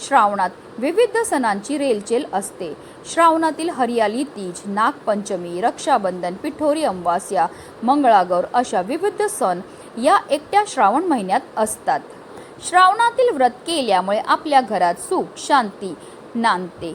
श्रावणात विविध सणांची रेलचेल असते. श्रावणातील हरियाली तीज नागपंचमी रक्षाबंधन पिठोरी अमावास्या मंगळागौर अशा विविध सण या एकट्या श्रावण महिन्यात असतात. श्रावणातील व्रत केल्यामुळे आपल्या घरात सुख शांती नांदते.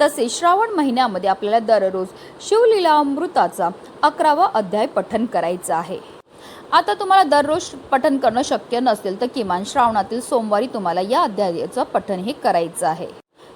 तसेच श्रावण महिन्यामध्ये आपल्याला दररोज शिवलीला अमृताचा अकरावा अध्याय पठन करायचा आहे. आता तुम्हाला दररोज पठन करणं शक्य नसेल तर किमान श्रावणातील सोमवारी तुम्हाला या अध्यायाचं पठन हे करायचं आहे.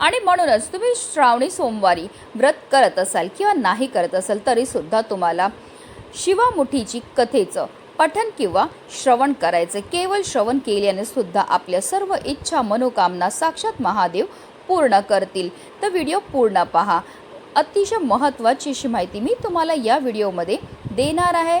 आणि म्हणूनच तुम्ही श्रावणी सोमवारी व्रत करत असाल किंवा नाही करत असाल तरीसुद्धा तुम्हाला शिवामुठीची कथेचं पठन किंवा श्रवण करायचं. केवळ श्रवण केल्याने सुद्धा आपल्या सर्व इच्छा मनोकामना साक्षात महादेव पूर्ण करतील. तर व्हिडिओ पूर्ण पहा. अतिशय महत्त्वाची अशी माहिती मी तुम्हाला या व्हिडिओमध्ये देणार आहे.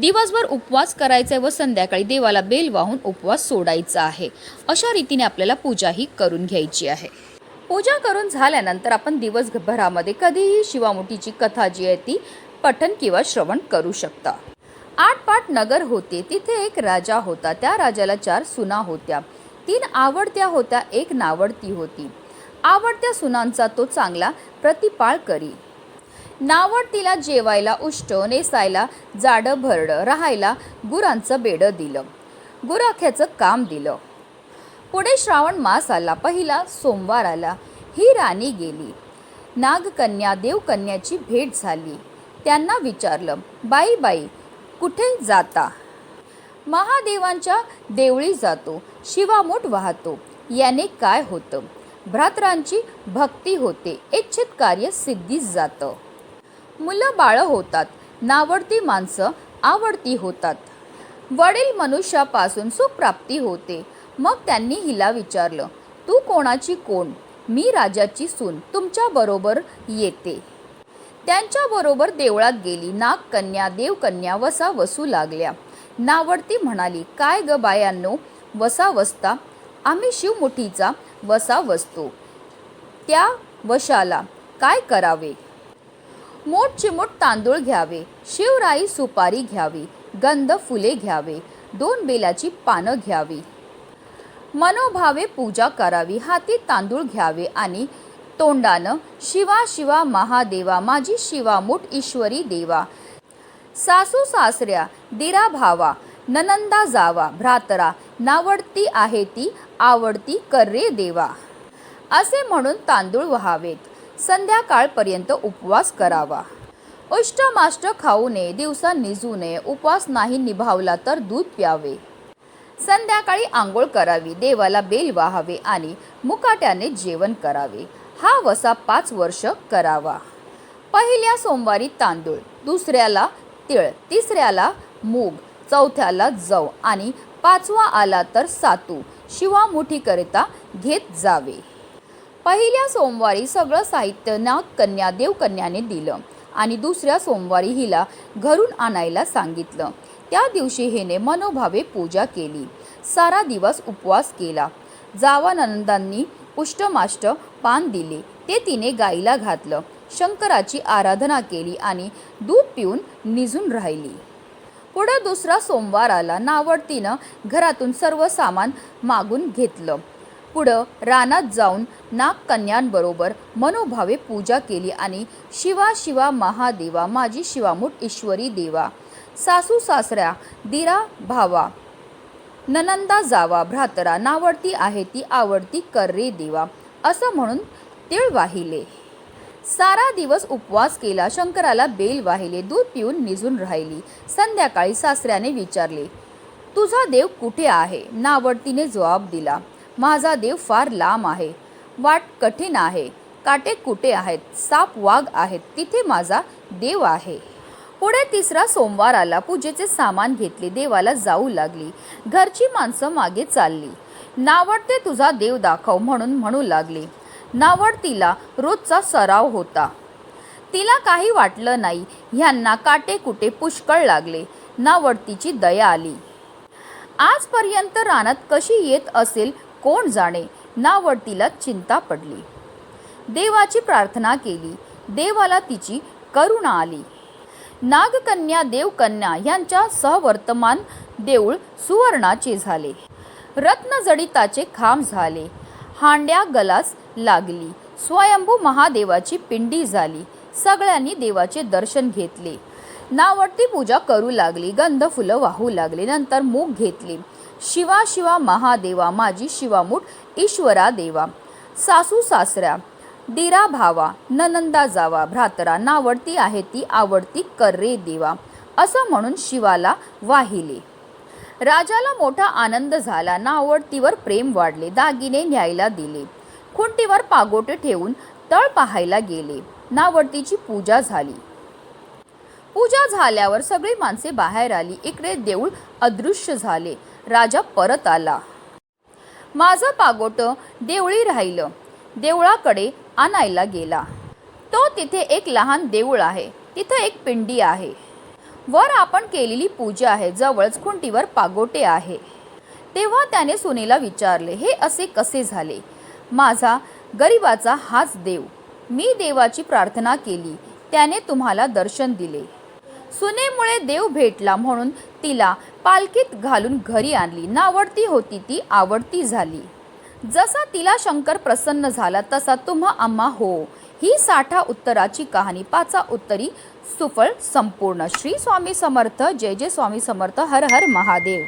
दिवसभर उपवास करायचा आहे व संध्याकाळी देवाला बेल वाहून उपवास सोडायचा आहे. अशा रीतीने आपल्याला पूजाही करून घ्यायची आहे. पूजा करून झाल्यानंतर आपण दिवसभरामध्ये कधीही शिवामुठीची कथा जी आहे ती पठन किंवा श्रवण करू शकता. आठपाट नगर होते तिथे एक राजा होता. त्या राजाला चार सुना होत्या. तीन आवडत्या होत्या एक नावडती होती. आवडत्या सुनांचा तो चांगला प्रतिपाळ करी. नावडतीला जेवायला उष्ट नेसायला जाडं भरडं राहायला गुरांचं बेडं दिलं. गुराख्याचं काम दिलं. पुढे श्रावण मास आला पहिला सोमवार आला. ही राणी गेली. नागकन्या देवकन्याची भेट झाली. त्यांना विचारलं बाई बाई कुठे जाता? महादेवांच्या देवळी जातो शिवामूठ वाहतो. याने काय होतं? भ्रातरांची भक्ती होते इच्छित कार्य सिद्धीस जातं. मुलं बाळं होतात नावडती माणसं आवडती होतात. वडील मनुष्यापासून सुखप्राप्ती होते. मग त्यांनी हिला विचारलं तू कोणाची कोण? मी राजाची सून तुमच्याबरोबर येते. त्यांच्याबरोबर देवळात गेली. नागकन्या देवकन्या वसा वसू लागल्या. नावडती म्हणाली काय ग बायांनो वसा वसता? आम्ही शिवमुठीचा वसा वसतो. त्या वशाला काय करावे? मोठ चिमूट तांदूळ घ्यावे शिवराई सुपारी घ्यावी गंध फुले घ्यावे दोन बेलाची पानं घ्यावी. मनोभावे पूजा करावी हाती तांदूळ घ्यावे आणि तोंडानं शिवा शिवा महादेवा माझी शिवामूठ ईश्वरी देवा. सासू सासऱ्या दिरा भावा ननंदा जावा भ्रातरा नावडती आहे ती आवडती कर्रे देवा. असे म्हणून तांदूळ व्हावेत. संध्याकाळपर्यंत उपवास करावा. उष्टमाष्ट खाऊ नये दिवसा निजू नये उपवास नाही निभावला तर दूध प्यावे. संध्याकाळी आंघोळ करावी देवाला बेल वाहावे आणि मुकाट्याने जेवण करावे. हा वसा पाच वर्ष करावा. पहिल्या सोमवारी तांदूळ दुसऱ्याला तिळ तिसऱ्याला मूग चौथ्याला जव आणि पाचवा आला तर सातू शिवामुठीकरिता घेत जावे. पहिल्या सोमवारी सगळं साहित्य नाग कन्या देवकन्याने दिलं आणि दुसऱ्या सोमवारी हिला घरून आणायला सांगितलं. त्या दिवशी हिने मनोभावे पूजा केली. सारा दिवस उपवास केला. जावानंदांनी पुष्टमाष्ट पान दिले. ते तिने गाईला घातलं. शंकराची आराधना केली आणि दूध पिऊन निजून राहिली. पुढं दुसरा सोमवार आला. नावडतीनं घरातून सर्व सामान मागून घेतलं. पुढं रानात जाऊन नागकन्यांबरोबर मनोभावे पूजा केली आणि शिवा शिवा महादेवा माझी शिवामूठ ईश्वरी देवा सासू सासऱ्या दिरा भावा ननंदा जावा भ्रातरा नावडती आहे ती आवडती कर्रे देवा असं म्हणून तिळ वाहिले. सारा दिवस उपवास केला शंकराला बेल वाहिले दूध पिऊन निजून राहिली संध्याकाळी सासऱ्याने विचारले तुझा देव कुठे आहे? नावडतीने जबाब दिला माझा देव फार लांब आहे. वाट कठीण आहे. काटे कुठे आहेत. साप वाघ आहेत. तिथे माझा देव आहे. पुढे तिसरा सोमवार आला. पूजेचे सामान घेतले. देवाला जाऊ लागली. घरची माणसं मागे चालली. नावडते तुझा देव दाखव म्हणून म्हणू लागली. नावडतीला रोजचा सराव होता. तिला काही वाटलं नाही. ह्यांना काटे कुटे पुष्कळ लागले. नावडतीची दया आली. आजपर्यंत रानात कशी येत असेल कोण जाणे नावडतीला चिंता पडली. देवाची प्रार्थना केली. देवाला तिची करुणा आली. नागकन्या देवकन्या यांच्या सहवर्तमान देऊळ सुवर्णाचे झाले. रत्नजडिताचे खांब झाले. हांड्या गलास लागली. स्वयंभू महादेवाची पिंडी झाली. सगळ्यांनी देवाचे दर्शन घेतले. नावडती पूजा करू लागली. गंध फुलं वाहू लागली. नंतर मूग घेतली. शिवा शिवा महादेवा माझी शिवामूठ ईश्वरा देवा. सासू सासऱ्या दिरा भावा ननंदा जावा भ्रातरा नावडती आहे ती आवडती कर्रे देवा असं म्हणून शिवाला वाहिले. राजाला मोठा आनंद झाला नावडतीवर प्रेम वाढले दागिने न्यायला दिले खुंटीवर पागोटे ठेवून तळ पाहायला गेले नावडतीची पूजा झाली. पूजा झाल्यावर सगळी माणसे बाहेर आली इकडे देऊळ अदृश्य झाले राजा परत आला. माझं पागोट देवळी राहिलं. देवळाकडे आणायला गेला. तो तिथे एक लहान देऊळ आहे. तिथं एक पिंडी आहे. वर आपण केलेली पूजा आहे. जवळच खुंटीवर पागोटे आहे. तेव्हा त्याने सुनेला विचारले हे असे कसे झाले? माझा गरिबाचा हाच देव. मी देवाची प्रार्थना केली. त्याने तुम्हाला दर्शन दिले. सुनेमुळे देव भेटला म्हणून तिला पालखीत घालून घरी आणली. नावडती होती ती आवडती झाली. जसा तिला शंकर प्रसन्न झाला तसा तुम्हा आम्हा हो. ही साठा उत्तराची कहाणी. पाचा उत्तरी सुफळ संपूर्ण. श्री स्वामी समर्थ. जय जय स्वामी समर्थ. हर हर महादेव.